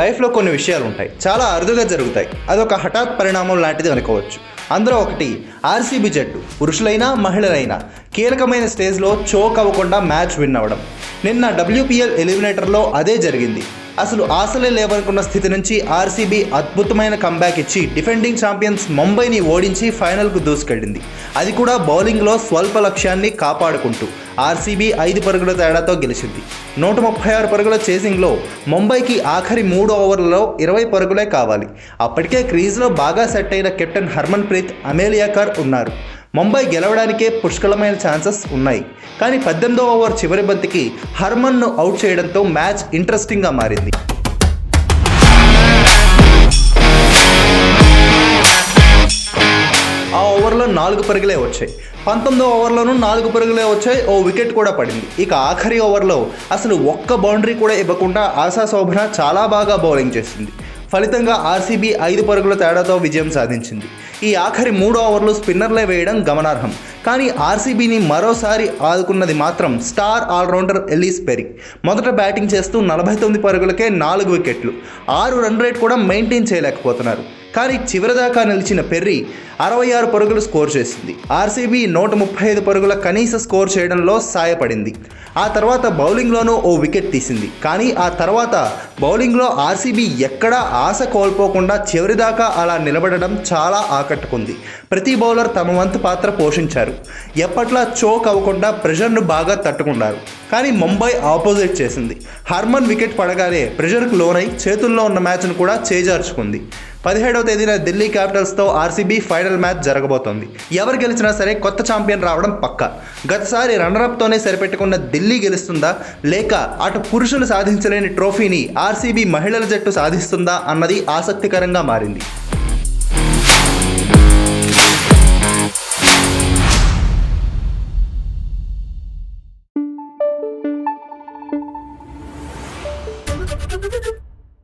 లైఫ్లో కొన్ని విషయాలు ఉంటాయి. చాలా అరుదుగా జరుగుతాయి. అదొక హఠాత్ పరిణామం లాంటిది అనుకోవచ్చు. అందులో ఒకటి ఆర్సీబీ జట్టు. పురుషులైనా మహిళలైనా కీలకమైన స్టేజ్లో చోక్ అవ్వకుండా మ్యాచ్ విన్ అవ్వడం. నిన్న డబ్ల్యూపీఎల్ ఎలిమినేటర్లో అదే జరిగింది. అసలు ఆశలే లేవనుకున్న స్థితి నుంచి ఆర్సీబీ అద్భుతమైన కంబ్యాక్ ఇచ్చి డిఫెండింగ్ ఛాంపియన్స్ ముంబైని ఓడించి ఫైనల్కు దూసుకెళ్ళింది. అది కూడా బౌలింగ్లో స్వల్ప లక్ష్యాన్ని కాపాడుకుంటూ ఆర్సీబీ ఐదు పరుగుల తేడాతో గెలిచింది. నూట ముప్పై ఆరు పరుగుల చేసింగ్లో ముంబైకి ఆఖరి మూడు ఓవర్లలో ఇరవై పరుగులే కావాలి. అప్పటికే క్రీజ్లో బాగా సెట్ అయిన కెప్టెన్ హర్మన్ ప్రీత్ అమేలియాకర్ ఉన్నారు. ముంబై గెలవడానికే పుష్కలమైన ఛాన్సెస్ ఉన్నాయి. కానీ పద్దెనిమిదో ఓవర్ చివరి బంతికి హర్మన్ను అవుట్ చేయడంతో మ్యాచ్ ఇంట్రెస్టింగ్గా మారింది. ఆ ఓవర్లో నాలుగు పరుగులే వచ్చాయి. పంతొమ్మిదో ఓవర్లోనూ నాలుగు పరుగులే వచ్చాయి. ఓ వికెట్ కూడా పడింది. ఇక ఆఖరి ఓవర్లో అసలు ఒక్క బౌండరీ కూడా ఇవ్వకుండా ఆశా శోభన చాలా బాగా బౌలింగ్ చేసింది. ఫలితంగా ఆర్సీబీ ఐదు పరుగుల తేడాతో విజయం సాధించింది. ఈ ఆఖరి మూడు ఓవర్లు స్పిన్నర్లే వేయడం గమనార్హం. కానీ ఆర్సీబీని మరోసారి ఆదుకున్నది మాత్రం స్టార్ ఆల్రౌండర్ ఎలీస్ పెరి మొదట బ్యాటింగ్ చేస్తూ నలభై తొమ్మిది పరుగులకే నాలుగు వికెట్లు. ఆరు రన్ రేట్ కూడా మెయింటైన్ చేయలేకపోతున్నారు. కానీ చివరిదాకా నిలిచిన పెర్రీ అరవై ఆరు పరుగులు స్కోర్ చేసింది. ఆర్సీబీ నూట ముప్పై ఐదు పరుగుల కనీస స్కోర్ చేయడంలో సాయపడింది. ఆ తర్వాత బౌలింగ్లోనూ ఓ వికెట్ తీసింది. కానీ ఆ తర్వాత బౌలింగ్లో ఆర్సీబీ ఎక్కడా ఆశ కోల్పోకుండా చివరిదాకా అలా నిలబడడం చాలా ఆకట్టుకుంది. ప్రతి బౌలర్ తమ వంతు పాత్ర పోషించారు. ఎప్పట్లా చోక్ అవ్వకుండా ప్రెషర్ను బాగా తట్టుకున్నారు. కానీ ముంబై ఆపోజిట్ చేసింది. హర్మన్ వికెట్ పడగానే ప్రెషర్కు లోనై చేతుల్లో ఉన్న మ్యాచ్ను కూడా చేజార్చుకుంది. పదిహేడవ తేదీన ఢిల్లీ క్యాపిటల్స్తో ఆర్సీబీ ఫైనల్ మ్యాచ్ జరగబోతోంది. ఎవరు గెలిచినా సరే కొత్త ఛాంపియన్ రావడం పక్క. గతసారి రన్నరప్తోనే సరిపెట్టుకున్న ఢిల్లీ గెలుస్తుందా? లేక అటు పురుషులు సాధించలేని ట్రోఫీని ఆర్సీబీ మహిళల జట్టు సాధిస్తుందా అన్నది ఆసక్తికరంగా మారింది.